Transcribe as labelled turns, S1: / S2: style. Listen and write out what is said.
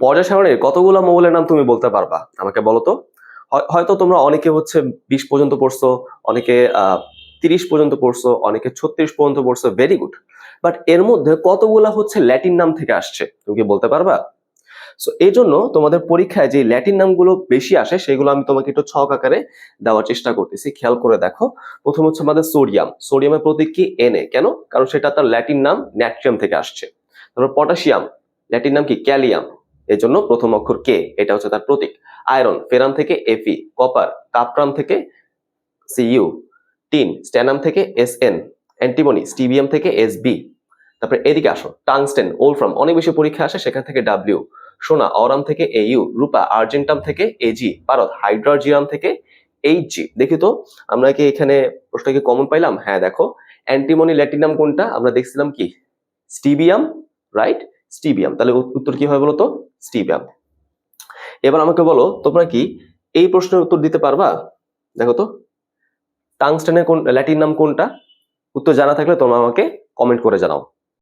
S1: পর্যায় সারণীর কতগুলো মৌলের নাম তুমি বলতে পারবা? আমাকে বলো তো। হয়- হয়তো তোমরা অনেকে হচ্ছে বিশ পর্যন্ত পড়ছো, অনেকে তিরিশ পর্যন্ত পড়ছো, অনেকে ছত্রিশ পর্যন্ত পড়ছো ভেরি গুড বাট এর মধ্যে কতগুলা হচ্ছে ল্যাটিন নাম থেকে আসছে, তুমি কি বলতে পারবা? সো এই জন্য তোমাদের পরীক্ষায় যে ল্যাটিন নামগুলো বেশি আসে, সেগুলো আমি তোমাকে একটু ছক আকারে দেওয়ার চেষ্টা করতেছি। খেয়াল করে দেখো। প্রথম হচ্ছে আমাদের সোডিয়াম সোডিয়ামের প্রতীক কি? এনে কেন? কারণ সেটা তার ল্যাটিন নাম ন্যাট্রিয়াম থেকে আসছে। তারপর পটাশিয়াম ল্যাটিন নাম কি? ক্যালিয়াম এর জন্য প্রথম অক্ষর কে? এটা হচ্ছে তার প্রতীক। আয়রন ফেরান থেকে এফি কপার, কাপ্রাম থেকে সিইউ টিন, স্ট্যানাম থেকে এস এন অ্যান্টিমনি, স্টিবিয়াম থেকে এস বি তারপরে এদিকে আসো, টাংস্টেন, ওলফ্রাম, অনেক বেশি পরীক্ষা আসে সেখান থেকে ডাব্লিউ সোনা, অরাম থেকে এইউ রূপা, আর্জেন্টাম থেকে এজি পারদ হাইড্রাজিয়াম থেকে এইচ জি দেখি তো, আমরা কি এখানে প্রশ্ন কি কমন পাইলাম? হ্যাঁ দেখো, অ্যান্টিমনি ল্যাটিনাম কোনটা? আমরা দেখছিলাম কি? Stibium right stibium. তাহলে উত্তর কি হয় বলতো? স্টিবিয়াম। এবার আমাকে বলো, তোমরা কি এই প্রশ্নের উত্তর দিতে পারবা? দেখো তো। টাংস্টেনের কোন ল্যাটিন নাম কোনটা? উত্তর জানা থাকলে তোমরা আমাকে কমেন্ট করে জানাও।